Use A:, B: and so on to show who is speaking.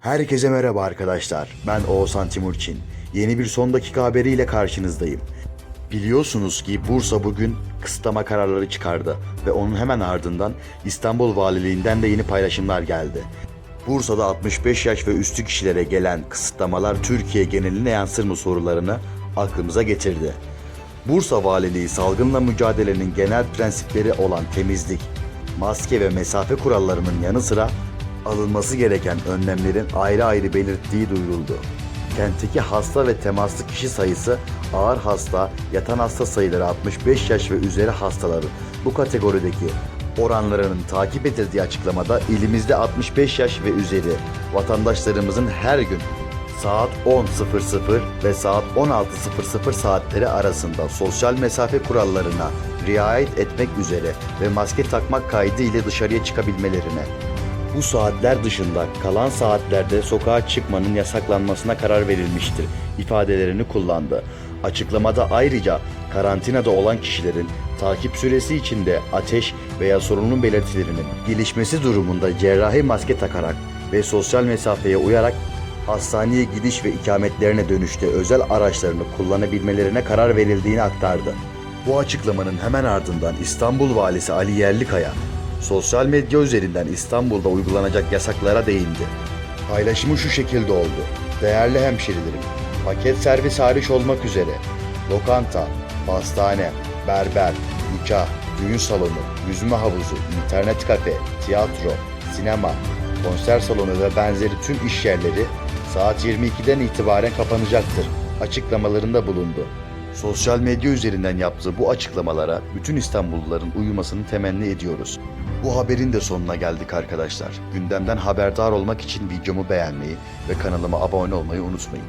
A: Herkese merhaba arkadaşlar. Ben Oğuzhan Timurçin. Yeni bir son dakika haberiyle karşınızdayım. Biliyorsunuz ki Bursa bugün kısıtlama kararları çıkardı ve onun hemen ardından İstanbul Valiliğinden de yeni paylaşımlar geldi. Bursa'da 65 yaş ve üstü kişilere gelen kısıtlamalar Türkiye geneline yansır mı sorularını aklımıza getirdi. Bursa Valiliği salgınla mücadelenin genel prensipleri olan temizlik, maske ve mesafe kurallarının yanı sıra alınması gereken önlemlerin ayrı ayrı belirttiği duyuruldu. Kentteki hasta ve temaslı kişi sayısı ağır hasta, yatan hasta sayıları 65 yaş ve üzeri hastaların bu kategorideki oranlarının takip edildiği açıklamada ilimizde 65 yaş ve üzeri vatandaşlarımızın her gün saat 10.00 ve saat 16.00 saatleri arasında sosyal mesafe kurallarına riayet etmek üzere ve maske takmak kaydı ile dışarıya çıkabilmelerine, bu saatler dışında kalan saatlerde sokağa çıkmanın yasaklanmasına karar verilmiştir ifadelerini kullandı. Açıklamada ayrıca karantinada olan kişilerin takip süresi içinde ateş veya sorunun belirtilerinin gelişmesi durumunda cerrahi maske takarak ve sosyal mesafeye uyarak hastaneye gidiş ve ikametlerine dönüşte özel araçlarını kullanabilmelerine karar verildiğini aktardı. Bu açıklamanın hemen ardından İstanbul Valisi Ali Yerlikaya, sosyal medya üzerinden İstanbul'da uygulanacak yasaklara değindi. Paylaşımı şu şekilde oldu. Değerli hemşerilerim, paket servis hariç olmak üzere lokanta, pastane, berber, nikah, düğün salonu, yüzme havuzu, internet kafe, tiyatro, sinema, konser salonu ve benzeri tüm iş yerleri saat 22'den itibaren kapanacaktır açıklamalarında bulundu. Sosyal medya üzerinden yaptığı bu açıklamalara bütün İstanbulluların uyumasını temenni ediyoruz. Bu haberin de sonuna geldik arkadaşlar. Gündemden haberdar olmak için videomu beğenmeyi ve kanalıma abone olmayı unutmayın.